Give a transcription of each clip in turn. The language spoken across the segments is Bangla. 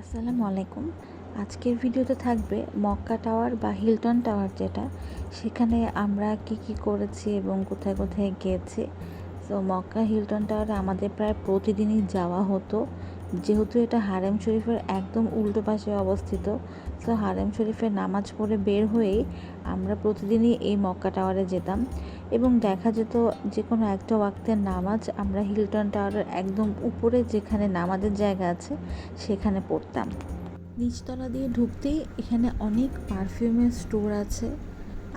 আসসালামু আলাইকুম। আজকের ভিডিওতে থাকবে মক্কা টাওয়ার বা হিলটন টাওয়ার যেটা। সেখানে আমরা কি কি করেছি এবং কোথায় কোথায় গিয়েছি। তো মক্কা, হিলটন টাওয়ারে আমাদের প্রায় প্রতিদিনই যাওয়া হতো। যেহেতু এটা হারেম শরীফের একদম উল্টো পাশে অবস্থিত তো হারেম শরীফের নামাজ পড়ে বের হয়েই আমরা প্রতিদিনই এই মক্কা টাওয়ারে যেতাম। এবং দেখা যেত যে কোনো একটা ওয়াক্তের নামাজ আমরা হিলটন টাওয়ারের একদম উপরে যেখানে নামাজের জায়গা আছে, সেখানে পড়তাম। নিচতলা দিয়ে ঢুকতেই এখানে অনেক পারফিউমের স্টোর আছে।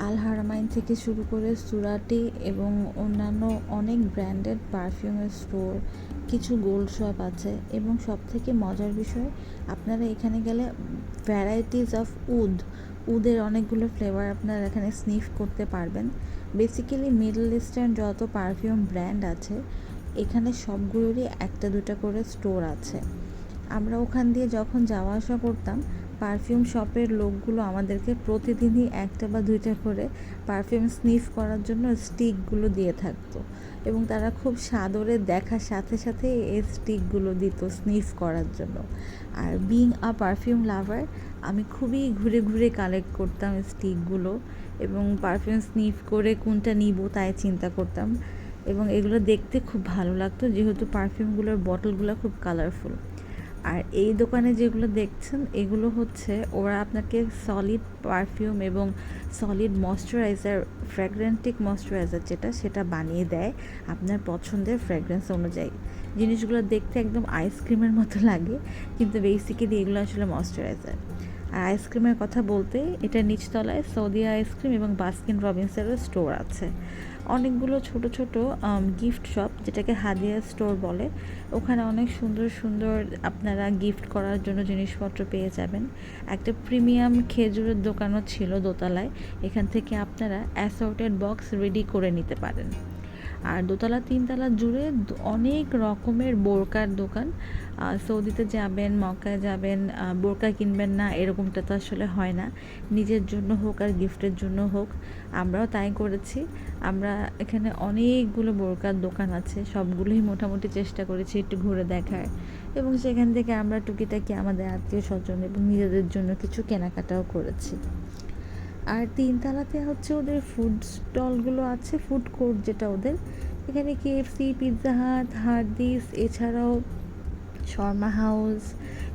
আল হারামাইন থেকে শুরু করে সুরাটি এবং অন্যান্য অনেক ব্র্যান্ডেড পারফিউমের স্টোর, কিছু গোল্ড শপ আছে এবং সব থেকে মজার বিষয়, আপনারা এখানে গেলে ভ্যারাইটিস অফ উড উদের অনেকগুলো ফ্লেভার আপনারা এখানে স্নিফ করতে পারবেন। বেসিক্যালি মিডল ইস্টার্ন যত পারফিউম ব্র্যান্ড আছে, এখানে সবগুলোরই একটা দুটা করে স্টোর আছে। আমরা ওখান দিয়ে যখন যাওয়া আসা করতাম পারফিউম শপের লোকগুলো আমাদেরকে প্রতিদিনই একটা বা দুইটা করে পারফিউম স্নিফ করার জন্য স্টিকগুলো দিয়ে থাকতো। এবং তারা খুব সাদরে দেখার সাথে সাথে এই স্টিকগুলো দিত স্নিফ করার জন্য। আর বিং আ পারফিউম লাভার আমি খুবই ঘুরে ঘুরে কালেক্ট করতাম স্টিকগুলো এবং পারফিউম স্নিফ করে কোনটা নিব তাই চিন্তা করতাম। এবং এগুলো দেখতে খুব ভালো লাগতো, যেহেতু পারফিউমগুলোর বটলগুলো খুব কালারফুল আর এই দোকানে যেগুলো দেখছেন, এগুলো হচ্ছে ওরা আপনাকে সলিড পারফিউম এবং সলিড ময়শ্চারাইজার ফ্র্যাগরেন্টিক ময়শ্চারাইজার যেটা সেটা বানিয়ে দেয় আপনার পছন্দের ফ্র্যাগরেন্স অনুযায়ী। জিনিসগুলো দেখতে একদম আইসক্রিমের মতো লাগে, কিন্তু বেসিক্যালি এগুলো আসলে ময়শ্চারাইজার আর আইসক্রিমের কথা বলতে, এটা নিচতলায় সৌদি আইসক্রিম এবং বাস্কিন রবিন্সেরও স্টোর আছে। অনেকগুলো ছোট ছোট গিফট শপ যেটাকে হাদিয়া স্টোর বলে। ওখানে অনেক সুন্দর সুন্দর আপনারা গিফট করার জন্য জিনিসপত্র পেয়ে যাবেন। একটা প্রিমিয়াম খেজুরের দোকানও ছিল দোতলায়। এখান থেকে আপনারা অ্যাসর্টেড বক্স রেডি করে নিতে পারেন। আর দোতলা, তিনতলা জুড়ে অনেক রকমের বোরকার দোকান। সৌদিতে যাবেন, মক্কায় যাবেন বোরকা কিনবেন না, এরকমটা তো আসলে হয় না। নিজের জন্য হোক আর গিফটের জন্য হোক, আমরাও তাই করেছি। আমরা এখানে অনেকগুলো বোরকার দোকান আছে, সবগুলোই মোটামুটি চেষ্টা করেছি একটু ঘুরে দেখার। এবং সেখান থেকে আমরা টুকিটাকি আমাদের আত্মীয় স্বজন এবং নিজেদের জন্য কিছু কেনাকাটাও করেছি। আর তিনতলাতে হচ্ছে ওদের ফুড স্টলগুলো আছে ফুড কোর্ট যেটা ওদের। এখানে কেএফসি পিৎজা হাট হার্দিস এছাড়াও শর্মা হাউস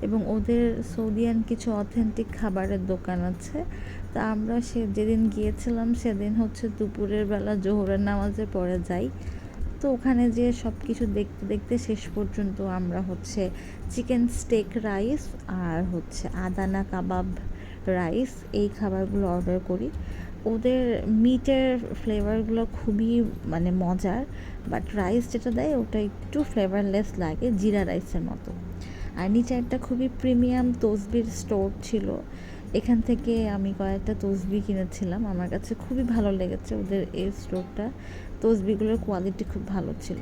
এবং ওদের সৌদিয়ান কিছু অথেন্টিক খাবারের দোকান আছে। তা আমরা সে, যেদিন গিয়েছিলাম সেদিন হচ্ছে দুপুরের বেলা জোহরের নামাজে পরে যাই। তো ওখানে যে সব কিছু দেখতে দেখতে শেষ পর্যন্ত আমরা হচ্ছে চিকেন স্টেক রাইস আর হচ্ছে আদানা কাবাব রাইস এই খাবারগুলো অর্ডার করি। ওদের মিটের ফ্লেভারগুলো খুবই মানে মজার বাট রাইস যেটা দেয় ওটা একটু ফ্লেভারলেস লাগে, জিরা রাইসের মতো। আর নিচে একটা খুবই প্রিমিয়াম তসবির স্টোর ছিল। এখান থেকে আমি কয়েকটা তসবি কিনেছিলাম, আমার কাছে খুবই ভালো লেগেছে ওদের এই স্টোরটা তসবিগুলোর কোয়ালিটি খুব ভালো ছিল।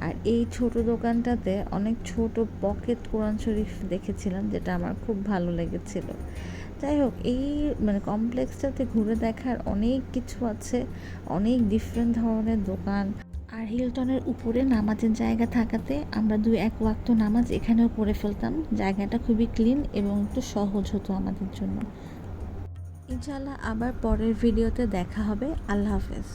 আর এই ছোট দোকানটাতে অনেক ছোট পকেট কোরআন শরীফ দেখেছিলাম, যেটা আমার খুব ভালো লেগেছিল। যাই হোক, এই মানে কমপ্লেক্সটাতে ঘুরে দেখার অনেক কিছু আছে, অনেক ডিফারেন্ট ধরনের দোকান। আর হিলটনের উপরে নামাজের জায়গা থাকাতে আমরা দুই এক ওয়াক্ত নামাজ এখানেও পড়ে ফেলতাম। জায়গাটা খুবই ক্লিন এবং একটু সহজ হতো আমাদের জন্য। ইনশাল্লাহ আবার পরের ভিডিওতে দেখা হবে। আল্লাহ হাফেজ।